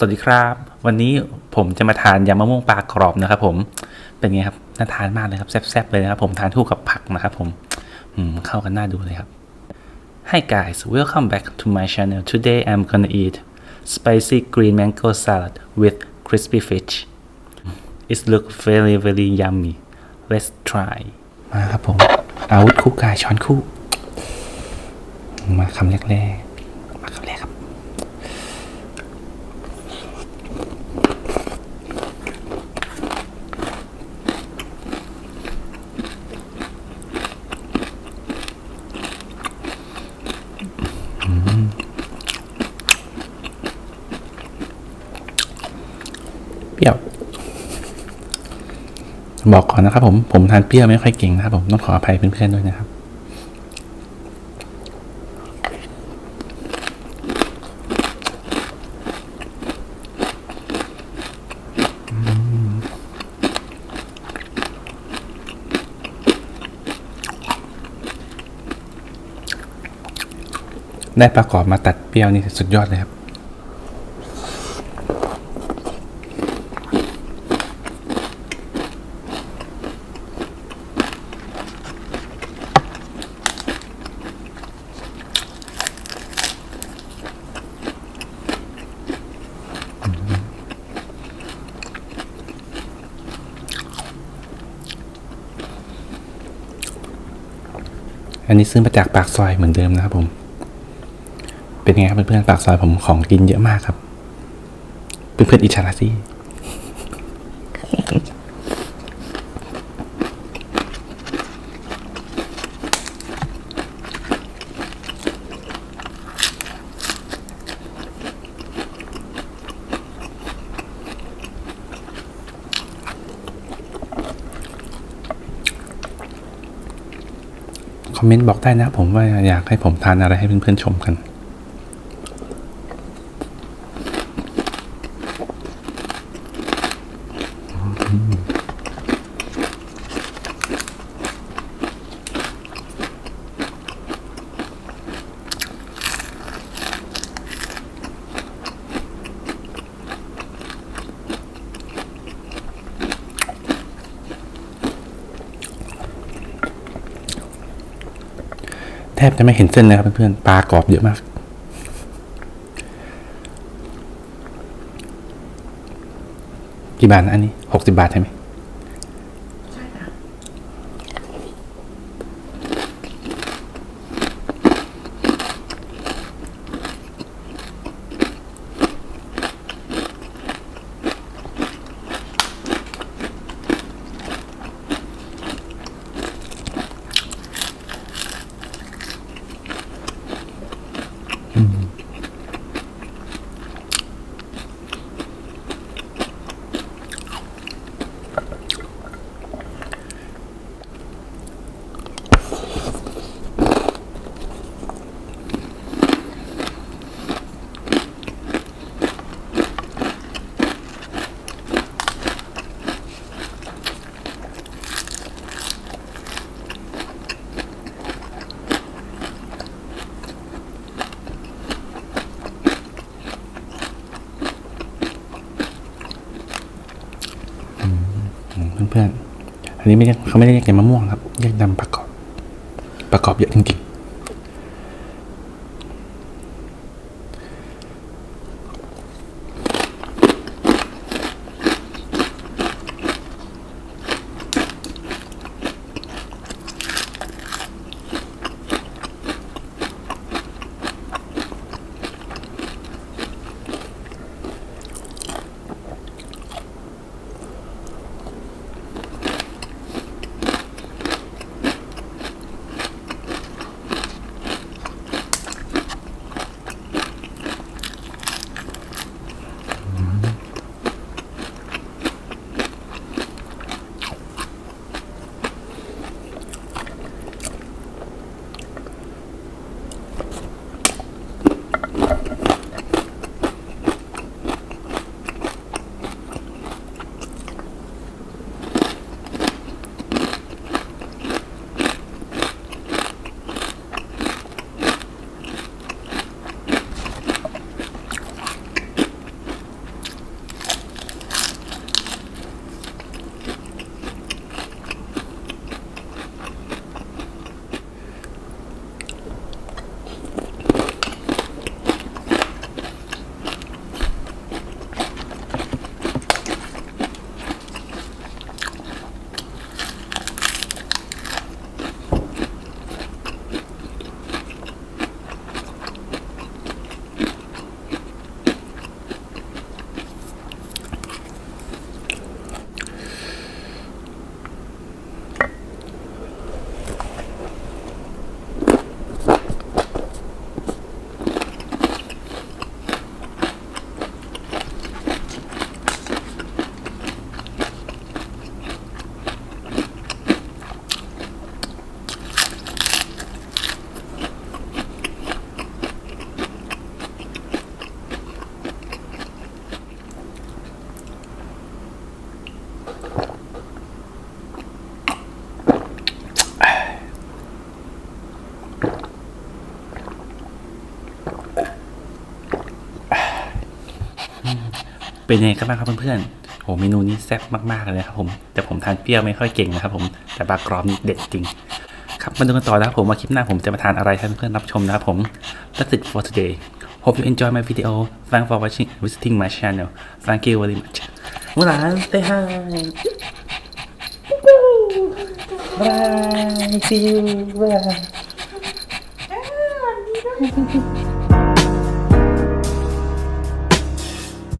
สวัสดีครับ วันนี้ผมจะมาทานยำมะม่วงปลากรอบนะครับผมเป็นไงครับน่าทานมากเลยครับแซ่บๆเลยนะครับผมทานคู่กับผักนะครับผมอืมเข้ากันน่าดูเลยครับ Hi guys welcome back to my channel today I'm gonna eat spicy green mango salad with crispy fish it look very very yummy let's try มาครับผมอาวุธคู่กายช้อนคู่ มาคำแรกๆมาคำแรกครับ เปรี้ยว บอกก่อนนะครับผม ผมทานเปรี้ยวไม่ค่อยเก่งนะครับผม ต้องขออภัยเพื่อนๆด้วยนะครับ ได้ประกอบมาตัดเปรี้ยวนี่สุดยอดเลยครับ อันนี้ซื้อมาจากปากซอยเหมือนเดิมนะครับผม เป็นไงครับเพื่อนๆปากซอยผมของกินเยอะมากครับ เพื่อนๆอิจฉาสิคอมเมนต์บอกได้นะผมว่าอยากให้ผมทานอะไรให้เพื่อนๆชมกัน แทบจะไม่เห็นเส้นเลยครับเพื่อนๆปลากรอบเยอะมาก กี่บาทนะอันนี้หกสิบาทใช่ไหม ใช่ค่ะ เพื่อนๆอันนี้ไม่เรียกเขาไม่ได้เรียกแกงมะม่วงครับเรียกยำประกอบ ประกอบเยอะจริง เป็นยังไงกันบ้างครับเพื่อนๆโหเมนูนี้แซ่บมากๆเลยครับผม แต่ผมทานเปรี้ยวไม่ค่อยเก่งนะครับผม แต่ปลากรอบนี่เด็ดจริง ครับมาดูกันต่อนะครับผมว่าคลิปหน้าผมจะมาทานอะไรให้เพื่อนๆรับชมนะครับผม That's it for today Hope you enjoy my video Thanks for watching visiting my channel Thank you very much มูหลาน say hi Bye see you bye